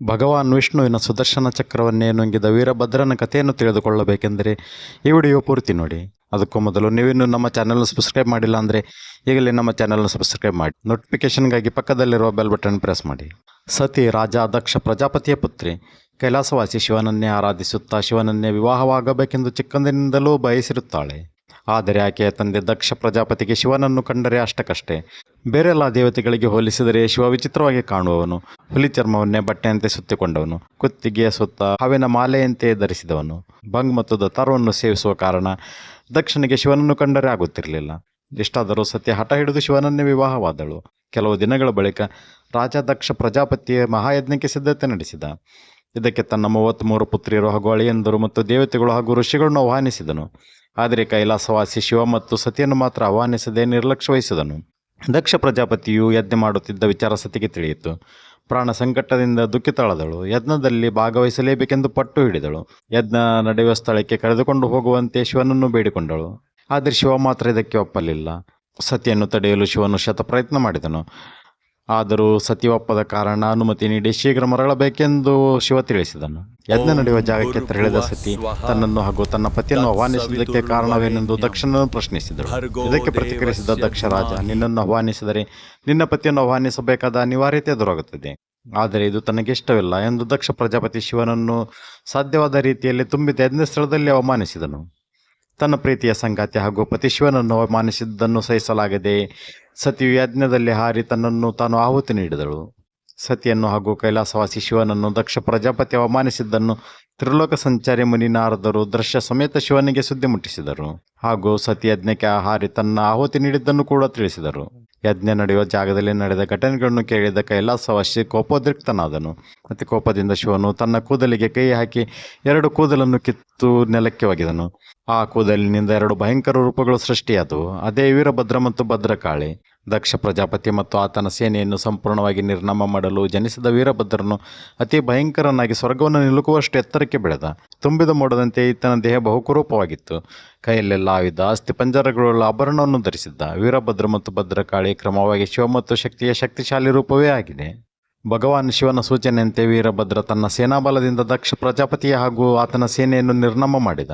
ಭಗವಾನ್ ವಿಷ್ಣುವಿನ ಸುದರ್ಶನ ಚಕ್ರವನ್ನೇ ನುಂಗಿದ ವೀರಭದ್ರನ ಕಥೆಯನ್ನು ತಿಳಿದುಕೊಳ್ಳಬೇಕೆಂದರೆ ಈ ವಿಡಿಯೋ ಪೂರ್ತಿ ನೋಡಿ. ಅದಕ್ಕೂ ಮೊದಲು ನೀವಿನ್ನು ನಮ್ಮ ಚಾನಲ್ನ ಸಬ್ಸ್ಕ್ರೈಬ್ ಮಾಡಿಲ್ಲ ಅಂದರೆ ಈಗಲೇ ನಮ್ಮ ಚಾನಲ್ನ ಸಬ್ಸ್ಕ್ರೈಬ್ ಮಾಡಿ. ನೋಟಿಫಿಕೇಷನ್ಗಾಗಿ ಪಕ್ಕದಲ್ಲಿರುವ ಬೆಲ್ ಬಟನ್ ಪ್ರೆಸ್ ಮಾಡಿ. ಸತಿ ರಾಜ ದಕ್ಷ ಪ್ರಜಾಪತಿಯ ಪುತ್ರಿ, ಕೈಲಾಸವಾಸಿ ಶಿವನನ್ನೇ ಆರಾಧಿಸುತ್ತಾ ಶಿವನನ್ನೇ ವಿವಾಹವಾಗಬೇಕೆಂದು ಚಿಕ್ಕಂದಿನಿಂದಲೂ ಬಯಸಿರುತ್ತಾಳೆ. ಆದರೆ ಆಕೆಯ ತಂದೆ ದಕ್ಷ ಪ್ರಜಾಪತಿಗೆ ಶಿವನನ್ನು ಕಂಡರೆ ಅಷ್ಟಕ್ಕಷ್ಟೇ. ಬೇರೆಲ್ಲ ದೇವತೆಗಳಿಗೆ ಹೋಲಿಸಿದರೆ ಶಿವ ವಿಚಿತ್ರವಾಗಿ ಕಾಣುವವನು. ಹುಲಿ ಚರ್ಮವನ್ನೇ ಬಟ್ಟೆಯಂತೆ ಸುತ್ತಿಕೊಂಡವನು. ಕುತ್ತಿಗೆಯ ಸುತ್ತ ಹಾವಿನ ಮಾಲೆಯಂತೆ ಧರಿಸಿದವನು. ಬಂಗ್ ಮತ್ತು ದತ್ತಾರವನ್ನು ಸೇವಿಸುವ ಕಾರಣ ದಕ್ಷನಿಗೆ ಶಿವನನ್ನು ಕಂಡರೆ ಆಗುತ್ತಿರಲಿಲ್ಲ. ಇಷ್ಟಾದರೂ ಸತ್ಯ ಹಠ ಹಿಡಿದು ಶಿವನನ್ನೇ ವಿವಾಹವಾದಳು. ಕೆಲವು ದಿನಗಳ ಬಳಿಕ ರಾಜ ದಕ್ಷ ಪ್ರಜಾಪತಿಯ ಮಹಾಯಜ್ಞಕ್ಕೆ ಸಿದ್ಧತೆ ನಡೆಸಿದ. ಇದಕ್ಕೆ ತನ್ನ ಮೂವತ್ತ್ಮೂರು ಪುತ್ರಿಯರು ಹಾಗೂ ಅಳಿಯಂದರು ಮತ್ತು ದೇವತೆಗಳು ಹಾಗೂ ಋಷಿಗಳನ್ನು ಆಹ್ವಾನಿಸಿದನು. ಆದರೆ ಕೈಲಾಸವಾಸಿ ಶಿವ ಮತ್ತು ಸತಿಯನ್ನು ಮಾತ್ರ ಆಹ್ವಾನಿಸದೆ ನಿರ್ಲಕ್ಷ್ಯ ವಹಿಸಿದನು. ದಕ್ಷ ಪ್ರಜಾಪತಿಯು ಯಜ್ಞ ಮಾಡುತ್ತಿದ್ದ ವಿಚಾರ ಸತಿಗೆ ತಿಳಿಯಿತು. ಪ್ರಾಣ ಸಂಕಟದಿಂದ ದುಃಖಿತಳದಳು ಯಜ್ಞದಲ್ಲಿ ಭಾಗವಹಿಸಲೇಬೇಕೆಂದು ಪಟ್ಟು ಹಿಡಿದಳು. ಯಜ್ಞ ನಡೆಯುವ ಸ್ಥಳಕ್ಕೆ ಕರೆದುಕೊಂಡು ಹೋಗುವಂತೆ ಶಿವನನ್ನು ಬೇಡಿಕೊಂಡಳು. ಆದರೆ ಶಿವ ಮಾತ್ರ ಇದಕ್ಕೆ ಒಪ್ಪಲಿಲ್ಲ. ಸತಿಯನ್ನು ತಡೆಯಲು ಶಿವನು ಶತ ಪ್ರಯತ್ನ ಮಾಡಿದನು. ಆದರೂ ಸತಿ ಒಪ್ಪದ ಕಾರಣ ಅನುಮತಿ ನೀಡಿ ಶೀಘ್ರ ಮರಳಬೇಕೆಂದು ಶಿವ ತಿಳಿಸಿದನು. ಯಜ್ಞ ನಡೆಯುವ ಜಾಗಕ್ಕೆ ತೆರಳಿದ ಸತಿ ತನ್ನನ್ನು ಹಾಗೂ ತನ್ನ ಪತಿಯನ್ನು ಆಹ್ವಾನಿಸಿದ್ದಕ್ಕೆ ಕಾರಣವೇನೆಂದು ದಕ್ಷನನ್ನು ಪ್ರಶ್ನಿಸಿದಳು ಇದಕ್ಕೆ ಪ್ರತಿಕ್ರಿಯಿಸಿದ ದಕ್ಷ ರಾಜ ನಿನ್ನನ್ನು ಆಹ್ವಾನಿಸಿದರೆ ನಿನ್ನ ಪತಿಯನ್ನು ಆಹ್ವಾನಿಸಬೇಕಾದ ಅನಿವಾರ್ಯತೆ ಎದುರಾಗುತ್ತದೆ. ಆದರೆ ಇದು ತನಗೆ ಇಷ್ಟವಿಲ್ಲ ಎಂದು ದಕ್ಷ ಪ್ರಜಾಪತಿ ಶಿವನನ್ನು ಸಾಧ್ಯವಾದ ರೀತಿಯಲ್ಲಿ ತುಂಬಿದ ಯಜ್ಞ ಸ್ಥಳದಲ್ಲಿ ಅವಮಾನಿಸಿದನು. ತನ್ನ ಪ್ರೀತಿಯ ಸಂಗಾತಿ ಹಾಗೂ ಪತಿ ಶಿವನನ್ನು ಅವಮಾನಿಸಿದ್ದನ್ನು ಸಹಿಸಲಾಗದೆ ಸತಿಯು ಯಜ್ಞದಲ್ಲಿ ಹಾರಿ ತನ್ನನ್ನು ತಾನು ಆಹುತಿ ನೀಡಿದಳು. ಸತಿಯನ್ನು ಹಾಗೂ ಕೈಲಾಸವಾಸಿ ಶಿವನನ್ನು ದಕ್ಷ ಪ್ರಜಾಪತಿ ಅವಮಾನಿಸಿದ್ದನ್ನು ತ್ರಿಲೋಕ ಸಂಚಾರಿ ಮುನಿ ನಾರದರು ದೃಶ್ಯ ಸಮೇತ ಶಿವನಿಗೆ ಸುದ್ದಿ ಮುಟ್ಟಿಸಿದರು. ಹಾಗೂ ಸತಿ ಯಜ್ಞಕ್ಕೆ ಹಾರಿ ತನ್ನ ಆಹುತಿ ನೀಡಿದ್ದನ್ನು ಕೂಡ ತಿಳಿಸಿದರು. ಯಜ್ಞ ನಡೆಯುವ ಜಾಗದಲ್ಲಿ ನಡೆದ ಘಟನೆಗಳನ್ನು ಕೇಳಿದ ಕೈಲಾಸವಾಸಿ ಕೋಪೋದ್ರಿಕ್ತನಾದನು. ಮತ್ತು ಕೋಪದಿಂದ ಶಿವನು ತನ್ನ ಕೂದಲಿಗೆ ಕೈ ಹಾಕಿ ಎರಡು ಕೂದಲನ್ನು ಕಿತ್ತು ನೆಲಕ್ಕೆ ಒಗೆದನು. ಆ ಕೂದಲಿನಿಂದ ಎರಡು ಭಯಂಕರ ರೂಪಗಳು ಸೃಷ್ಟಿಯಾದವು. ಅದೇ ವೀರಭದ್ರ ಮತ್ತು ಭದ್ರಕಾಳಿ. ದಕ್ಷ ಪ್ರಜಾಪತಿ ಮತ್ತು ಆತನ ಸೇನೆಯನ್ನು ಸಂಪೂರ್ಣವಾಗಿ ನಿರ್ನಾಮ ಮಾಡಲು ಜನಿಸಿದ ವೀರಭದ್ರನು ಅತಿ ಭಯಂಕರನಾಗಿ ಸ್ವರ್ಗವನ್ನು ನಿಲುಕುವಷ್ಟು ಎತ್ತರಕ್ಕೆ ಬೆಳೆದ. ತುಂಬಿದ ಮೋಡದಂತೆ ಈತನ ದೇಹ ಬಹುಕುರೂಪವಾಗಿತ್ತು. ಕೈಯಲ್ಲೆಲ್ಲ ಆಯುಧ ಅಸ್ಥಿ ಪಂಜರಗಳುಳ್ಳ ಆಭರಣವನ್ನು ಧರಿಸಿದ್ದ. ವೀರಭದ್ರ ಮತ್ತು ಭದ್ರಕಾಳಿ ಕ್ರಮವಾಗಿ ಶಿವ ಮತ್ತು ಶಕ್ತಿಯ ಶಕ್ತಿಶಾಲಿ ರೂಪವೇ ಆಗಿದೆ. ಭಗವಾನ್ ಶಿವನ ಸೂಚನೆಯಂತೆ ವೀರಭದ್ರ ತನ್ನ ಸೇನಾಬಲದಿಂದ ದಕ್ಷ ಪ್ರಜಾಪತಿ ಹಾಗೂ ಆತನ ಸೇನೆಯನ್ನು ನಿರ್ನಾಮ ಮಾಡಿದ.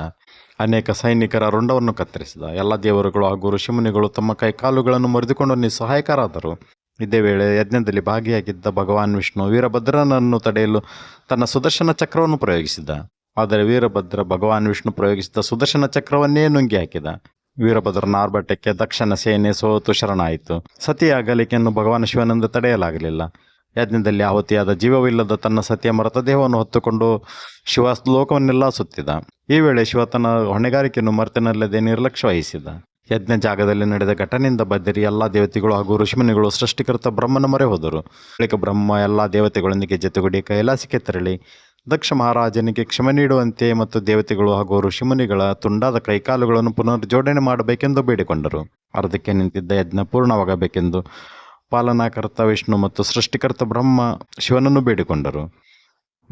ಅನೇಕ ಸೈನಿಕರ ರುಂಡವನ್ನು ಕತ್ತರಿಸಿದ. ಎಲ್ಲ ದೇವರುಗಳು ಹಾಗೂ ಋಷಿಮುನಿಗಳು ತಮ್ಮ ಕೈಕಾಲುಗಳನ್ನು ಮುರಿದುಕೊಂಡು ನಿಸ್ಸಹಾಯಕರಾದರು. ಇದೇ ವೇಳೆ ಯಜ್ಞದಲ್ಲಿ ಭಾಗಿಯಾಗಿದ್ದ ಭಗವಾನ್ ವಿಷ್ಣು ವೀರಭದ್ರನನ್ನು ತಡೆಯಲು ತನ್ನ ಸುದರ್ಶನ ಚಕ್ರವನ್ನು ಪ್ರಯೋಗಿಸಿದ. ಆದರೆ ವೀರಭದ್ರ ಭಗವಾನ್ ವಿಷ್ಣು ಪ್ರಯೋಗಿಸಿದ ಸುದರ್ಶನ ಚಕ್ರವನ್ನೇ ನುಂಗಿ ಹಾಕಿದ. ವೀರಭದ್ರನ ಆರ್ಭಟಕ್ಕೆ ದಕ್ಷಿಣ ಸೇನೆ ಸೋತು ಶರಣಾಯಿತು. ಸತಿಯ ಅಗಲಿಕೆಯನ್ನು ಭಗವಾನ್ ಶಿವನಿಂದ ತಡೆಯಲಾಗಲಿಲ್ಲ. ಯಜ್ಞದಲ್ಲಿ ಆಹುತಿಯಾದ ಜೀವವಿಲ್ಲದ ತನ್ನ ಸತಿಯ ಮೃತದೇಹವನ್ನು ಹೊತ್ತುಕೊಂಡು ಶಿವ ಲೋಕವನ್ನೆಲ್ಲ ಸುತ್ತಿದ ಈ ವೇಳೆ ಶಿವ ತನ್ನ ಹೊಣೆಗಾರಿಕೆಯನ್ನು ಮರೆತನಲ್ಲದೆ ನಿರ್ಲಕ್ಷ್ಯ ವಹಿಸಿದ ಯಜ್ಞ ಜಾಗದಲ್ಲಿ ನಡೆದ ಘಟನೆಯಿಂದ ಬದ್ದರಿ ಎಲ್ಲ ದೇವತೆಗಳು ಹಾಗೂ ಋಷಿಮುನಿಗಳು ಸೃಷ್ಟಿಕರ್ತ ಬ್ರಹ್ಮನ ಮೊರೆ ಹೋದರು. ಬಳಿಕ ಬ್ರಹ್ಮ ಎಲ್ಲ ದೇವತೆಗಳೊಂದಿಗೆ ಜೊತೆಗೂಡಿ ಕೈಲಾಸಕ್ಕೆ ತೆರಳಿ ದಕ್ಷ ಮಹಾರಾಜನಿಗೆ ಕ್ಷಮೆ ನೀಡುವಂತೆ ಮತ್ತು ದೇವತೆಗಳು ಹಾಗೂ ಋಷಿಮುನಿಗಳ ತುಂಡಾದ ಕೈಕಾಲುಗಳನ್ನು ಪುನರ್ಜೋಡಣೆ ಮಾಡಬೇಕೆಂದು ಬೇಡಿಕೊಂಡರು. ಅರ್ಧಕ್ಕೆ ನಿಂತಿದ್ದ ಯಜ್ಞ ಪೂರ್ಣವಾಗಬೇಕೆಂದು ಪಾಲನಾಕರ್ತ ವಿಷ್ಣು ಮತ್ತು ಸೃಷ್ಟಿಕರ್ತ ಬ್ರಹ್ಮ ಶಿವನನ್ನು ಬೇಡಿಕೊಂಡರು.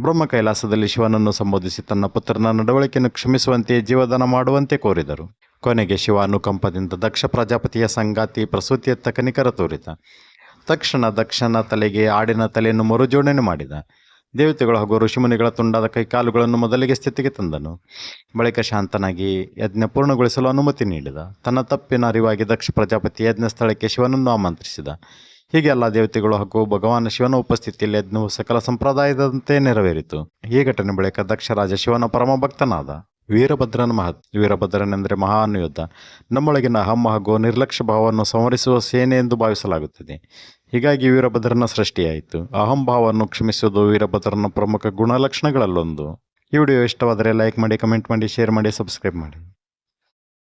ಬ್ರಹ್ಮ ಕೈಲಾಸದಲ್ಲಿ ಶಿವನನ್ನು ಸಂಬೋಧಿಸಿ ತನ್ನ ಪುತ್ರನ ನಡವಳಿಕೆಯನ್ನು ಕ್ಷಮಿಸುವಂತೆ ಜೀವದಾನ ಮಾಡುವಂತೆ ಕೋರಿದರು. ಕೊನೆಗೆ ಶಿವ ಅನುಕಂಪದಿಂದ ದಕ್ಷ ಪ್ರಜಾಪತಿಯ ಸಂಗಾತಿ ಪ್ರಸೂತಿಯತ್ತ ಕನಿಕರ ತೋರಿದ. ತಕ್ಷಣ ದಕ್ಷನ ತಲೆಗೆ ಆಡಿನ ತಲೆಯನ್ನು ಮರುಜೋಡಣೆ ಮಾಡಿದ. ದೇವತೆಗಳು ಹಾಗೂ ಋಷಿಮುನಿಗಳ ತುಂಡಾದ ಕೈಕಾಲುಗಳನ್ನು ಮೊದಲಿಗೆ ಸ್ಥಿತಿಗೆ ತಂದನು. ಬಳಿಕ ಶಾಂತನಾಗಿ ಯಜ್ಞ ಪೂರ್ಣಗೊಳಿಸಲು ಅನುಮತಿ ನೀಡಿದ. ತನ್ನ ತಪ್ಪಿನ ಅರಿವಾಗಿ ದಕ್ಷ ಪ್ರಜಾಪತಿ ಯಜ್ಞ ಸ್ಥಳಕ್ಕೆ ಶಿವನನ್ನು ಆಮಂತ್ರಿಸಿದ. ಹೀಗೆ ಎಲ್ಲ ದೇವತೆಗಳು ಹಾಗೂ ಭಗವಾನ್ ಶಿವನ ಉಪಸ್ಥಿತಿಯಲ್ಲಿ ಅದನ್ನು ಸಕಲ ಸಂಪ್ರದಾಯದಂತೆ ನೆರವೇರಿತು. ಈ ಘಟನೆ ಬಳಿಕ ದಕ್ಷ ರಾಜ ಶಿವನ ಪರಮ ಭಕ್ತನಾದ ವೀರಭದ್ರನ ಮಹತ್, ವೀರಭದ್ರನೆಂದರೆ ಮಹಾನ್ ಯುದ್ಧ, ನಮ್ಮೊಳಗಿನ ಅಹಮ್ಮ ಹಾಗೂ ನಿರ್ಲಕ್ಷ್ಯ ಭಾವವನ್ನು ಸಂವರಿಸುವ ಸೇನೆ ಎಂದು ಭಾವಿಸಲಾಗುತ್ತದೆ. ಹೀಗಾಗಿ ವೀರಭದ್ರನ ಸೃಷ್ಟಿಯಾಯಿತು. ಅಹಂಭಾವವನ್ನು ಕ್ಷಮಿಸುವುದು ವೀರಭದ್ರನ ಪ್ರಮುಖ ಗುಣಲಕ್ಷಣಗಳಲ್ಲೊಂದು. ಈ ವಿಡಿಯೋ ಇಷ್ಟವಾದರೆ ಲೈಕ್ ಮಾಡಿ, ಕಮೆಂಟ್ ಮಾಡಿ, ಶೇರ್ ಮಾಡಿ, ಸಬ್ಸ್ಕ್ರೈಬ್ ಮಾಡಿ.